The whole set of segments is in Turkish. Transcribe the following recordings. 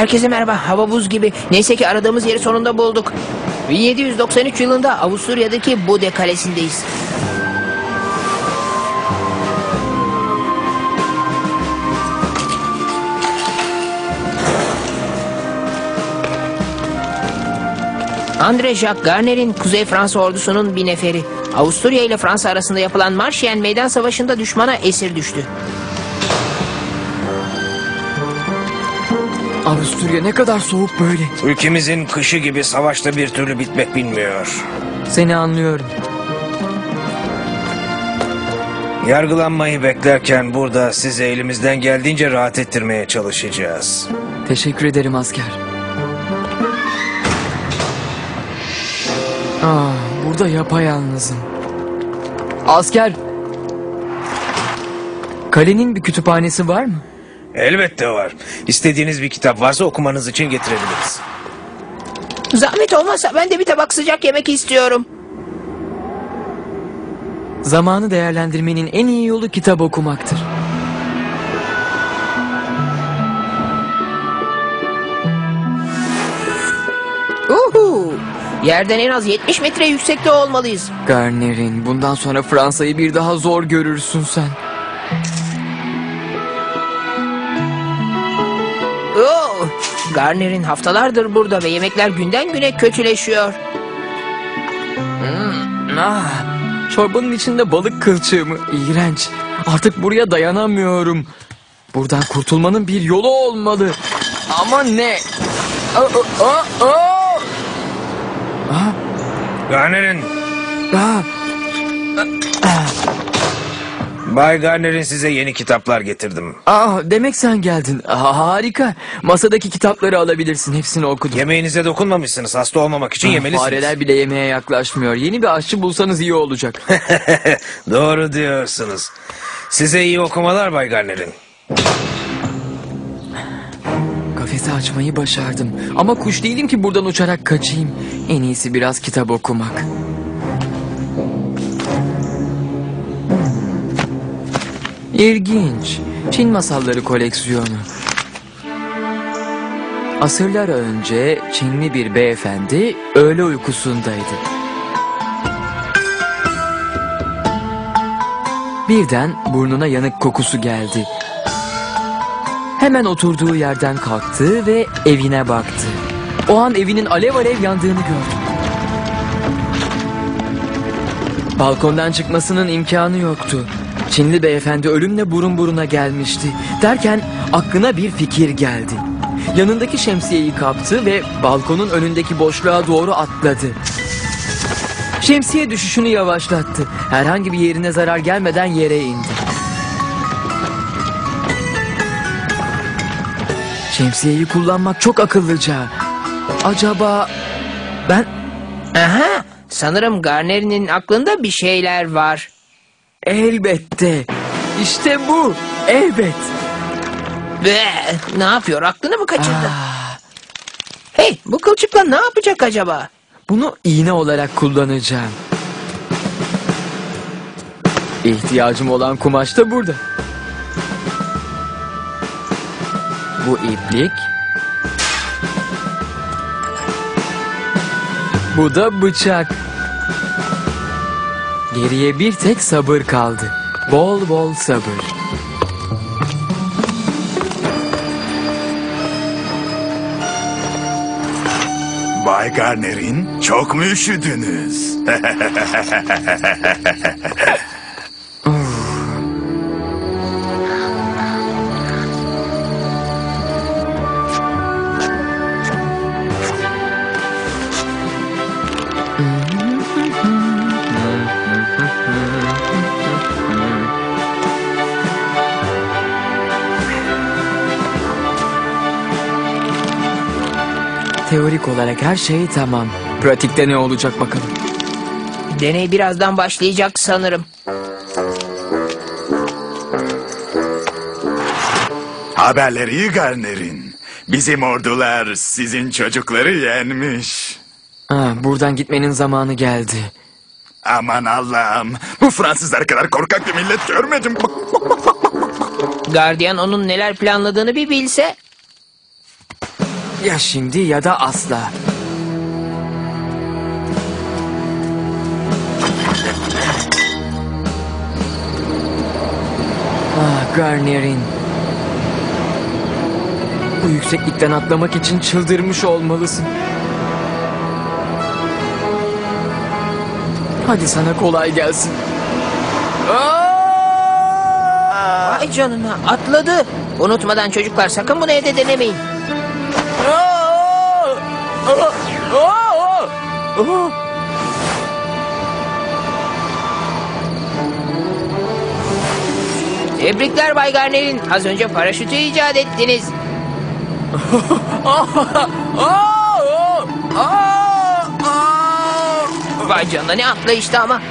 Herkese merhaba. Hava buz gibi. Neyse ki aradığımız yeri sonunda bulduk. 1793 yılında Avusturya'daki Bude Kalesi'ndeyiz. André Jacques Garner'in Kuzey Fransa ordusunun bir neferi. Avusturya ile Fransa arasında yapılan Marşiyen Meydan Savaşı'nda düşmana esir düştü. Avusturya ne kadar soğuk böyle. Ülkemizin kışı gibi savaşta bir türlü bitmek bilmiyor. Seni anlıyorum. Yargılanmayı beklerken burada sizi elimizden geldiğince rahat ettirmeye çalışacağız. Teşekkür ederim asker. Ah, burada yapayalnızım. Asker. Kalenin bir kütüphanesi var mı? Elbette var. İstediğiniz bir kitap varsa okumanız için getirebiliriz. Zahmet olmazsa ben de bir tabak sıcak yemek istiyorum. Zamanı değerlendirmenin en iyi yolu kitap okumaktır. Uhu! Yerden en az 70 metre yüksekte olmalıyız. Garner'in bundan sonra Fransa'yı bir daha zor görürsün sen. Garner'in haftalardır burada ve yemekler günden güne kötüleşiyor. Hmm, ah, çorbanın içinde balık kılçığı mı? İğrenç. Artık buraya dayanamıyorum. Buradan kurtulmanın bir yolu olmalı. Ama ne? Aa, aa, aa! Aa, Garner'in, aa, Bay Garner'in size yeni kitaplar getirdim. aa, demek sen geldin. Aa, harika. Masadaki kitapları alabilirsin. Hepsini okudum. Yemeğinize dokunmamışsınız. Hasta olmamak için Ah, yemelisiniz. Fareler bile yemeğe yaklaşmıyor. Yeni bir aşçı bulsanız iyi olacak. Doğru diyorsunuz. Size iyi okumalar Bay Garner'in. Kafesi açmayı başardım. Ama kuş değilim ki buradan uçarak kaçayım. En iyisi biraz kitap okumak. İlginç. Çin masalları koleksiyonu. Asırlar önce Çinli bir beyefendi öğle uykusundaydı. Birden burnuna yanık kokusu geldi. Hemen oturduğu yerden kalktı ve evine baktı. O an evinin alev alev yandığını gördü. Balkondan çıkmasının imkanı yoktu. Çinli beyefendi ölümle burun buruna gelmişti. Derken aklına bir fikir geldi. Yanındaki şemsiyeyi kaptı ve balkonun önündeki boşluğa doğru atladı. Şemsiye düşüşünü yavaşlattı. Herhangi bir yerine zarar gelmeden yere indi. Şemsiyeyi kullanmak çok akıllıca. Acaba ben Aha! Sanırım Garner'in aklında bir şeyler var. Elbette. İşte bu. Elbet. Ve ne yapıyor? Aklını mı kaçırdı? Ah, Hey, bu kılçıkla ne yapacak acaba? bunu iğne olarak kullanacağım. İhtiyacım olan kumaş da burada. Bu iplik. Bu da bıçak. Geriye bir tek sabır kaldı. Bol bol sabır. Bay Garner'in çok mu üşüdünüz? Teorik olarak her şey tamam. Pratikte ne olacak bakalım. Deney birazdan başlayacak sanırım. Haberleri Garner'in. Bizim ordular sizin çocukları yenmiş. Ah, buradan gitmenin zamanı geldi. Aman Allah'ım. Bu Fransızlar kadar korkak bir millet görmedim. Gardiyan onun neler planladığını bir bilse. Ya şimdi ya da asla. Ah Garnier'in. Bu yükseklikten atlamak için çıldırmış olmalısın. Hadi sana kolay gelsin. Aa! Vay canına atladı. Unutmadan çocuklar sakın bunu evde denemeyin. Tebrikler Bay Garner'in. Az önce paraşütü icat ettiniz. Vay canına ne atlayıştı ama.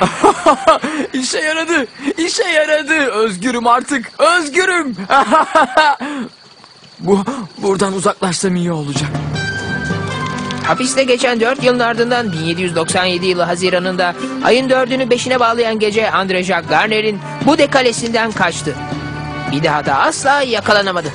İşe yaradı. İşe yaradı. Özgürüm artık. Özgürüm. Bu buradan uzaklaşsam iyi olacak. Hapiste geçen 4 yılın ardından 1797 yılı Haziran'ında ayın 4'ünü 5'ine bağlayan gece Andre Jacques Garner'in bu dekalesinden kaçtı. Bir daha da asla yakalanamadı.